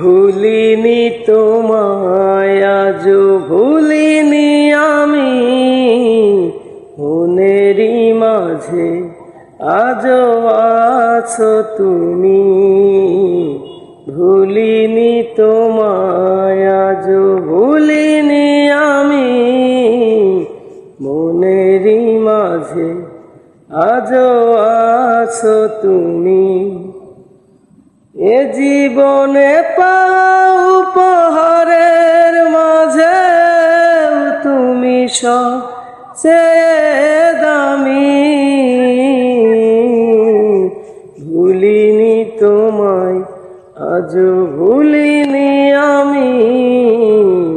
ভুলিনি তোমায়, আজ ভুলিনি আমি। মনেরই মাঝে আজও আছো তুমি। ভুলিনি তোমায়, আজ ভুলিনি আমি। মনেরই মাঝে আজও আছো তুমি। এ জীবনে পাও মাঝে তুমি সবচেয়ে দামি। ভুলিনি তোমায়, আজ ভুলিনি আমি।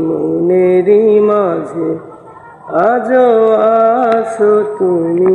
মনেরই মাঝে আজও আছো তুমি।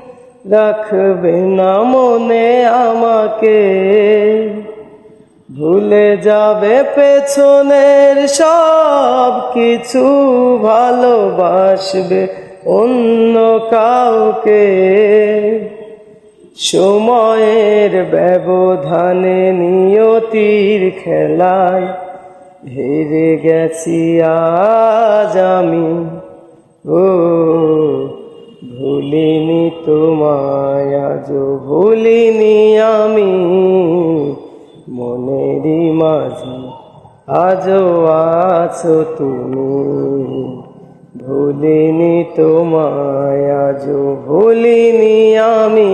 রাখবে না মনে আমাকে। ভুলে যাবে পেছনের সব কিছু, ভালোবাসবে অন্য কাউকে। সময়ের ব্যবধানে নিয়তির খেলায় হেরে গেছি আজ আমি। তোমায় আজ ভুলিনি আমি। মনেরই মাঝে আজও আছো তুমি। ভুলিনি তোমায় আজ ভুলিনি আমি।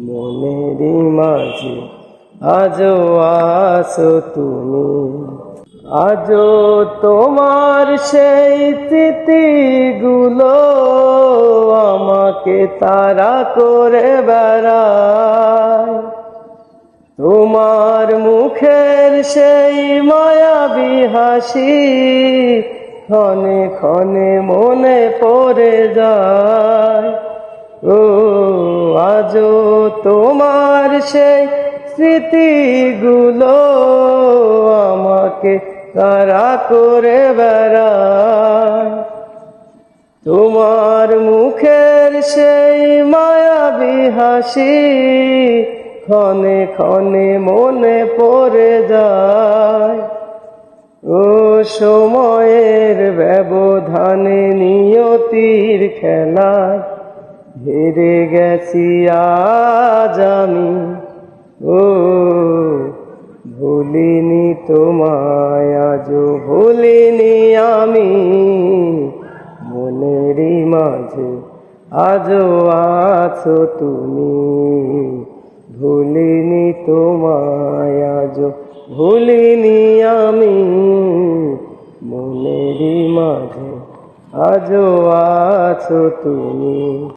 মনেরই মাঝে আজও আছো তুমি। আজও তোমার সেই স্মৃতিগুলো আমাকে তারা করে বেড়ায়। তোমার মুখের সেই মায়াবী হাসি ক্ষণে ক্ষণে মনে পড়ে যায়। ও, আজও তোমার সেই স্মৃতিগুলো আমাকে তারা করে বেড়ায়। তোমার মুখের সেই মায়াবী হাসি ক্ষণে ক্ষণে মনে পড়ে যায়। ও সময়ের ব্যবধানে নিয়তির খেলায় হেরে গেছি আজ আমি। ও ভুলিনি তোমায় আজ ভুলিনি আমি। মাঝে আজও আছো তুমি। ভুলিনি তোমায় আজ ভুলিনি আমি। মনেরই মাঝে আজও আছো তুমি।